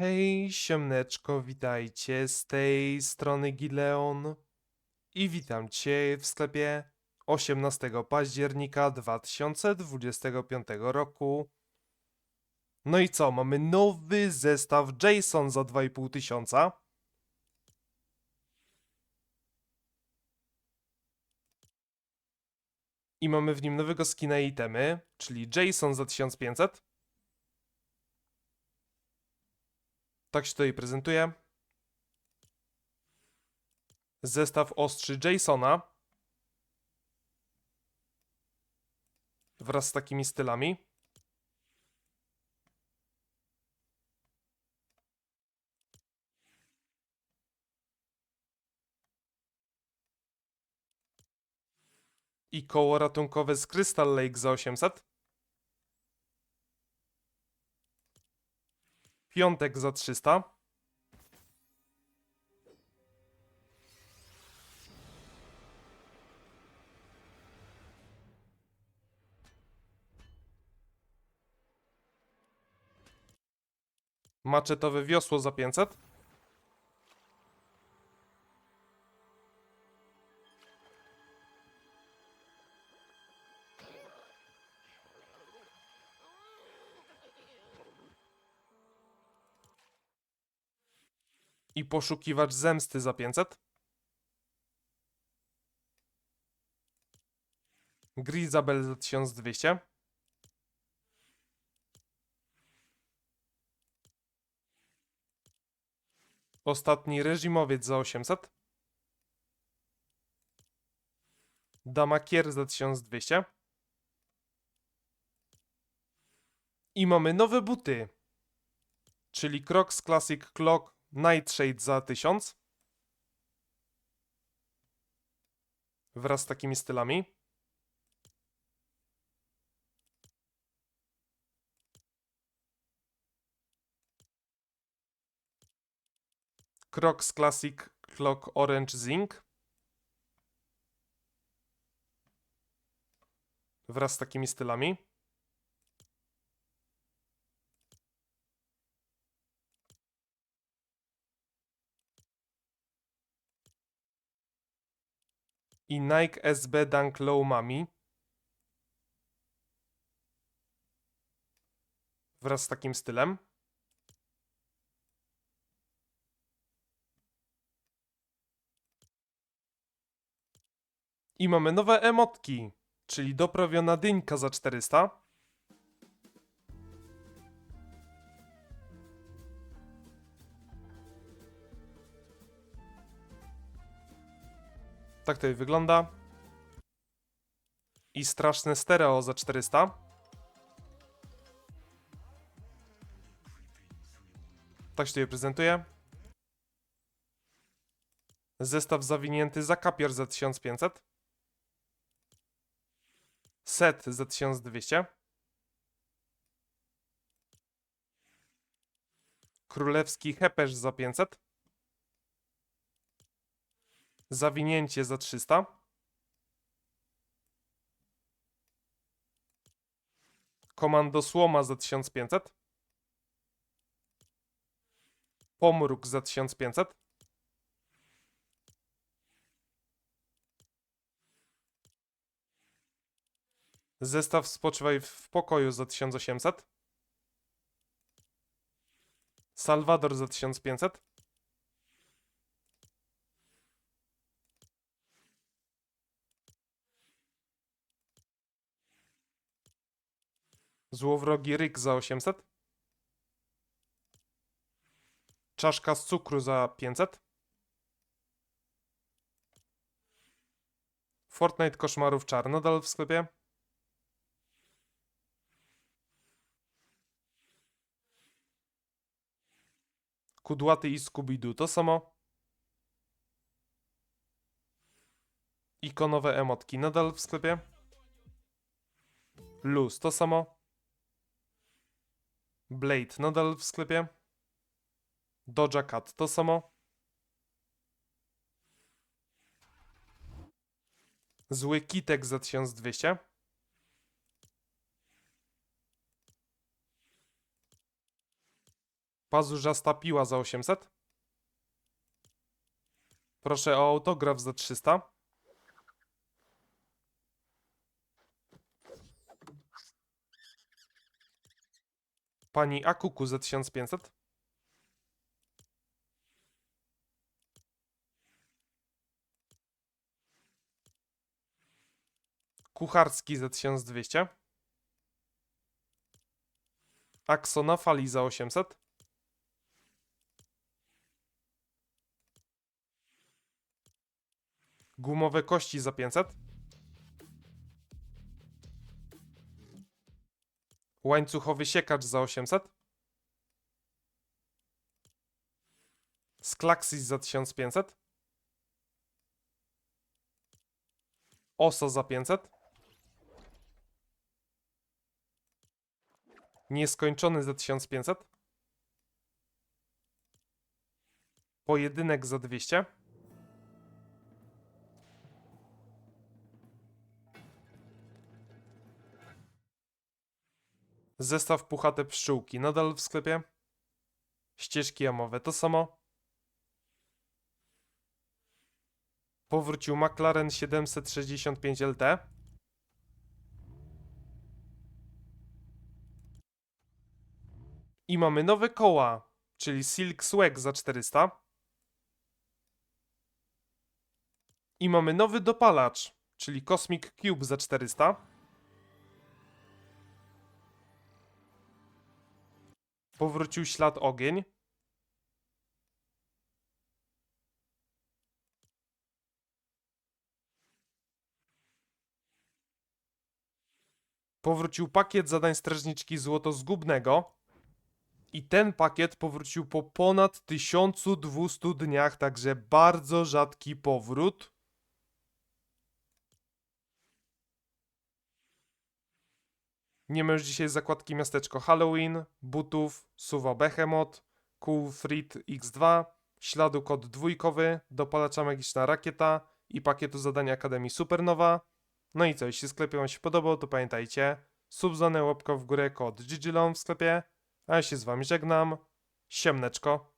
Hej, siemneczko, witajcie z tej strony Gileon i witam Cię w sklepie 18 października 2025 roku. No i co, mamy nowy zestaw Jason za 2,5 tysiąca. I mamy w nim nowego skina i itemy, czyli Jason za 1500. Tak się tutaj prezentuje. Zestaw ostrzy Jasona. Wraz z takimi stylami. I koło ratunkowe z Crystal Lake za 800. Piątek za 300. Maczetowe wiosło za 500. I poszukiwacz zemsty za 500. Grizabel za 1200. Ostatni reżimowiec za 800. Damakier za 1200. I mamy nowe buty. Czyli Crocs Classic Clock Nightshade za 1000. Wraz z takimi stylami. Crocs Classic Clock Orange Zinc. Wraz z takimi stylami. I Nike SB Dunk Low Mami. Wraz z takim stylem. I mamy nowe emotki, czyli doprawiona dyńka za 400. Tak tutaj wygląda. I straszne stereo za 400. Tak się tutaj prezentuje. Zestaw zawinięty za kapier za 1500. Set za 1200. Królewski heperz za 500. Zawinięcie za 300. Komando Słoma za 1500. Pomruk za 1500. Zestaw Spoczywaj w pokoju za 1800. Salwador za 1500. Złowrogi ryk za 800. Czaszka z cukru za 500. Fortnite koszmarów czar nadal w sklepie. Kudłaty i Scooby-Doo to samo. Ikonowe emotki nadal w sklepie. Luz to samo. Blade nadal w sklepie. Doja Cat to samo. Zły kitek za 1200. Pazurzasta piła za 800. Proszę o autograf za 300. Pani Akuku za 1500. Kucharski za 1200. Aksona fali za 800. Gumowe kości za 500. Łańcuchowy siekacz za 800. Sklaxis za 1500. Oso za 500. Nieskończony za 1500. Pojedynek za 200. Zestaw puchate pszczółki nadal w sklepie. Ścieżki jamowe to samo. Powrócił McLaren 765 LT. I mamy nowe koła, czyli Silk Swag za 400. I mamy nowy dopalacz, czyli Cosmic Cube za 400. Powrócił ślad ogień. Powrócił pakiet zadań strażniczki złotozgubnego. I ten pakiet powrócił po ponad 1200 dniach, także bardzo rzadki powrót. Nie już dzisiaj zakładki miasteczko Halloween, butów, suwa Behemoth, Cool Frit X2, śladu kod dwójkowy, dopalacza magiczna rakieta i pakietu zadań Akademii Supernowa. No i co, jeśli sklep wam się podobał, to pamiętajcie, subzone łapka w górę kod GGLOM w sklepie, a ja się z wami żegnam, siemneczko.